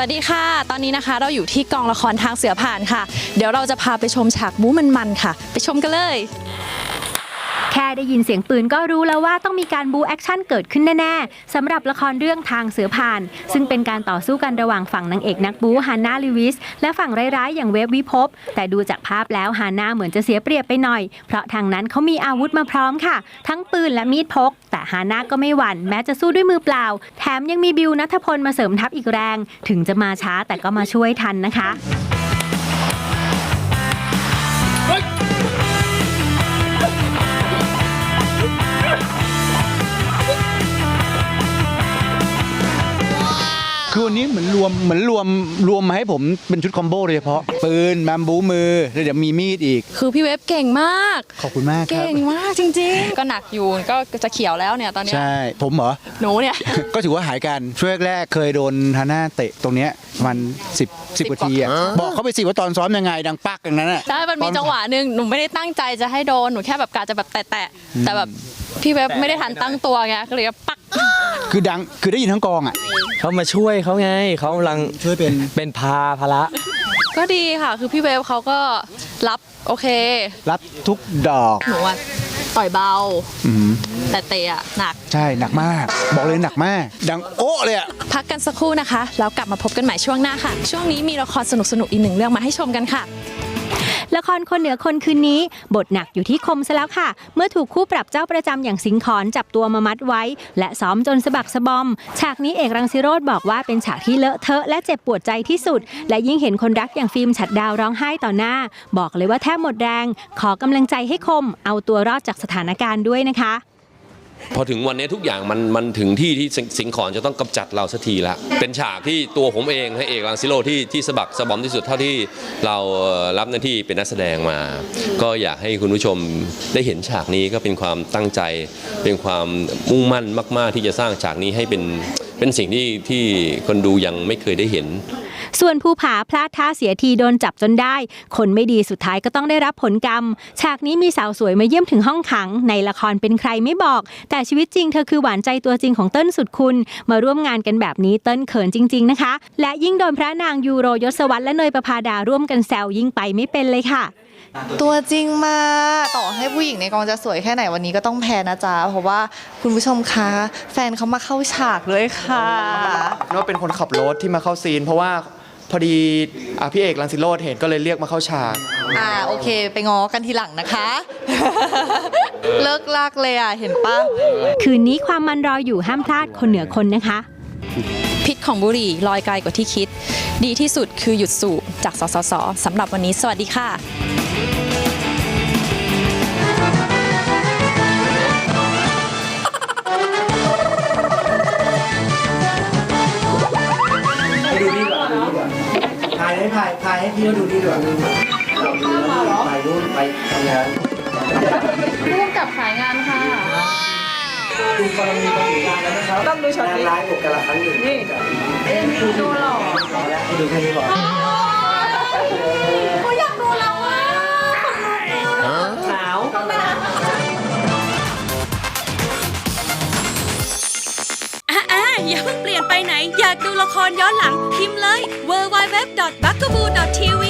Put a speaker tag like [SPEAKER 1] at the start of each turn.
[SPEAKER 1] วัสดีค่ะ ตอนนี้นะคะเราอยู่ที่กองละครทางเสือผ่านค่ะ เดี๋ยวเราจะพาไปชมฉากบู๊มันๆค่ะ ไปชมกันเลย
[SPEAKER 2] ค่ได้ยินเสียงปืนก็รู้แล้วว่าต้องมีการบูแอคชั่นเกิดขึ้นแน่ๆสำหรับละครเรื่องทางเสือผ่าน ซึ่งเป็นการต่อสู้กันระหว่างฝั่งนางเอกนักบูฮาน่าลิวิส และฝั่งร้ายๆ อย่างเวฟวิภพแต่ดูจากภาพแล้วฮาน่าเหมือนจะเสียเปรียบไปหน่อย เพราะทางนั้นเขามีอาวุธมาพร้อมค่ะ ทั้งปืนและมีดพก แต่ฮาน่าก็ไม่หวั่นแม้จะสู้ด้วยมือเปล่า แถมยังมีบิวนัทพลมาเสริมทัพอีกแรง ถึงจะมาช้าแต่ก็มาช่วยทันนะคะ
[SPEAKER 3] นนี้เหมือนรวมเหมือนรวมรวมมาให้ผมเป็นชุดคอมโบโดยเฉพาะ ปืนแมมบูมือแล้วเดี๋ยวมีมีดอีก
[SPEAKER 1] คือพี่เวฟเก่งมาก
[SPEAKER 3] ขอบคุณมากครับ
[SPEAKER 1] เก่งมากจริงๆ ก็หนักอยู่ก็จะเขียวแล้วเนี่ยตอนเนี้ย
[SPEAKER 3] ใช่ ผมเหรอ
[SPEAKER 1] หนูเนี่ย
[SPEAKER 3] ก็ถือว่าหายกันช่วงแรกๆเคยโดนฮาน่าเตะตรงเนี้ยประมันสิบสิบกว่าทีอะบอกเขาไปสิว่าตอนซ้อมยังไงดังปักอย่างนั้นอะ
[SPEAKER 1] ใช่มันมีจังหวะหนึ่งหนูไม่ได้ตั้งใจจะให้โดน หนูแค่แบบกะจะแบบแตะๆแต่แบบพี่เวฟไม่ได้ทันตั้งตัวไงก็เลยปัก
[SPEAKER 3] คือดังคือได้ยินทั้งกองอะ
[SPEAKER 4] เขามาช่วยเขาไงเขากำลัง
[SPEAKER 3] ช่วยเป็น
[SPEAKER 4] เป็นพาภาระ
[SPEAKER 1] ก็ดีค่ะ คือพี่เวฟเขาก็รับโอเค
[SPEAKER 3] รับทุกดอก
[SPEAKER 1] หนูอะต่อยเบา
[SPEAKER 3] อืม
[SPEAKER 1] แต่เตะอะหนัก
[SPEAKER 3] ใช่หนักมาก บอกเลยหนักมาก ดังโอ๊ะเลยอะ
[SPEAKER 1] พักกันสักครู่นะคะ แล้วกลับมาพบกันใหม่ช่วงหน้าค่ะ ช่วงนี้มีละครสนุกๆ อีกหนึ่งเรื่องมาให้ชมกันค่ะ
[SPEAKER 2] ละครคนเหนือคนคืนนี้ บทหนักอยู่ที่คมซะแล้วค่ะ เมื่อถูกคู่ปรับเจ้าประจำอย่างสิงขอนจับตัวมามัดไว้ และซ้อมจนสะบักสะบอม ฉากนี้เอกรังสิโรธบอกว่าเป็นฉากที่เลอะเทอะและเจ็บปวดใจที่สุด และยิ่งเห็นคนรักอย่างฟิล์มฉัดดาวร้องไห้ต่อหน้า บอกเลยว่าแทบหมดแรง ขอกำลังใจให้คม เอาตัวรอดจากสถานการณ์ด้วยนะคะ
[SPEAKER 5] พอถึงวันนี้ทุกอย่างมันมันถึงที่ที่สิงสิงขอนจะต้องกำจัดเราสักทีละเป็นฉากที่ตัวผมเองให้เอกลังซิโลที่ที่สะบักสะบอมที่สุดเท่าที่เรารับหน้าที่เป็นนักแสดงมา ก็อยากให้คุณผู้ชมได้เห็นฉากนี้ก็เป็นความตั้งใจ เป็นความมุ่งมั่นมาก ๆ ที่จะสร้างฉากนี้ให้เป็น เป็นสิ่งที่ที่คนดูยังไม่เคยได้เห็น
[SPEAKER 2] ส่วนภูผาพลาดท่าเสียทีโดนจับจนได้ คนไม่ดีสุดท้ายก็ต้องได้รับผลกรรม ฉากนี้มีสาวสวยมาเยี่ยมถึงห้องขัง ในละครเป็นใครไม่บอก แต่ชีวิตจริงเธอคือหวานใจตัวจริงของเติ้ลสุดคุณ มาร่วมงานกันแบบนี้เติ้ลเขินจริง ๆนะคะ และยิ่งโดนพระนางยูโรยศวรรษและเนยประภาดาร่วมกันแซวยิ่งไปไม่เป็นเลยค่ะ
[SPEAKER 6] ตัวจริงมาต่อให้ผู้หญิงในกองจะสวยแค่ไหนวันนี้ก็ต้องแพ้นะจ๊ะ เพราะว่าคุณผู้ชมคะแฟนเขามาเข้าฉากเลยค่ะ
[SPEAKER 7] นึกว่าเป็นคนขับรถที่มาเข้าซีน เพราะว่าพอดีอะพี่เอกลังสิโรดเห็นก็เลยเรียกมาเข้าฉาก
[SPEAKER 6] อ่าโอเค ไปง้อกันทีหลังนะคะ เลิกลากเลยอะเห็นปะ
[SPEAKER 2] คืนนี้ความมันรออยู่ห้ามพลาดคนเหนือคนนะคะ
[SPEAKER 1] พิษของบุหรี่ลอยไกลกว่าที่คิด ดีที่สุดคือหยุดสูบจากสสสสำหรับวันนี้ สวัสดีค่ะา
[SPEAKER 8] ยให้ถ่ายถ่ายให้พี่เขาดูนี่ก่อนเราดูแล้วไปนู่นไปทำงาน
[SPEAKER 1] ร่วมกับขายงานค่ะ
[SPEAKER 8] ดูกรณีปฏิการแล้วนะครับต้องดูช็อตนี้ร้ายกว่ากันละครั้งหนึ่งนี่ดูหล่อแล้วให้ดูแค่นี้ก่อน
[SPEAKER 1] เขาอยากดูเราอะ
[SPEAKER 8] หนาว
[SPEAKER 9] อ่าๆอย่าเพิ่งเป ลี่ยนไปไหน อยากดูละครย้อนหลังพิมพ์เลย w w w b u g a b o o t v